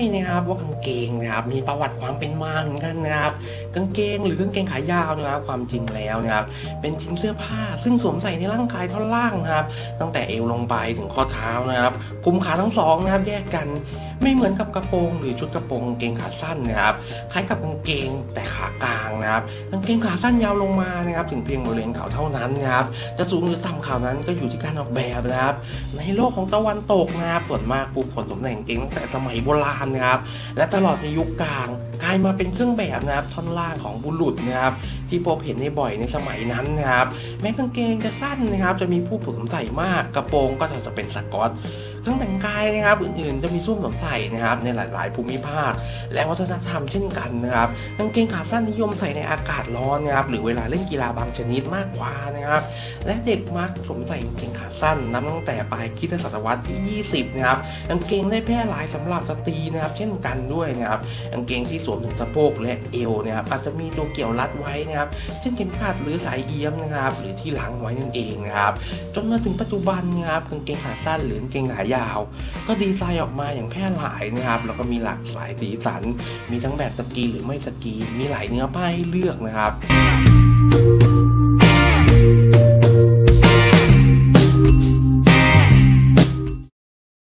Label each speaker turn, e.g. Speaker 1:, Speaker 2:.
Speaker 1: รือไม่นะครับว่ากางเกงนะครับมีประวัติความเป็นมาเหมือนกันนะครับกางเกงหรือกางเกงขายาวนะครับความจริงแล้วนะครับเป็นชิ้นเสื้อผ้าซึ่งสวมใส่ในร่างกายท่อนล่างนะครับ ตั้งแต่เอวลงไปถึงข้อเท้านะครับคุมขาทั้งสองนะครับแยกกันไม่เหมือนกับกระโปรงหรือชุดกระโปรงกางเกงขาสั้นนะครับคล้ายกับกางเกงแต่ขากลางนะครับกางเกงขาสั้นยาวลงมานะครับถึงเพียงบริเวณเข่าเท่านั้นนะครับจะสูงหรือต่ำเข่านั้นก็อยู่ที่การออกแบบนะครับ ในโลกของตะวันตกนะครับส่วนมากปลูกผลสมแต่งกางเกงตั้งแต่สมัยโบราณครับ และตลอดในยุคกลางกลายมาเป็นเครื่องแบบนะครับท่อนล่างของบุรุษนะครับที่พบเห็นในบ่อยในสมัยนั้นนะครับแม้กางเกงจะสั้นนะครับจะมีผู้ผสวมใส่มากกระโปรงก็จะเป็นสกอต เครื่องแต่งกายนะครับอื่นๆจะมีส้วมสวมใส่นะครับในหลาย ๆ ภูมิภาค และวัฒนธรรมเช่นกันนะครับกางเกงขาสั้นนิยมใส่ในอากาศร้อนนะครับหรือเวลาเล่นกีฬาบางชนิดมากกว่านะครับและเด็กมักสวมใส่กางเกงขาสั้นนับตั้งแต่ปลายคริสตศตวรรษที่ 20 นะครับกางเกงได้แพร่หลายสำหรับสตรีนะครับ เช่นกันด้วยนะครับกางเกงที่สวมถึงสะโพกและเอวนะครับอาจจะมีตัวเกี่ยวรัดไว้นะครับ เช่นเข็มขัดหรือสายเอี้ยมนะครับ หรือที่ล้างไว้นั่นเองนะครับจนมาถึงปัจจุบันนะครับกางเกงขาสั้นหรือกางเกงขายยาว ก็ดีไซน์ออกมาอย่างแพร่หลายนะครับ แล้วก็มีหลากหลายสีสัน มีทั้งแบบสกีหรือไม่สกี มีหลายเนื้อผ้าให้เลือกนะครับ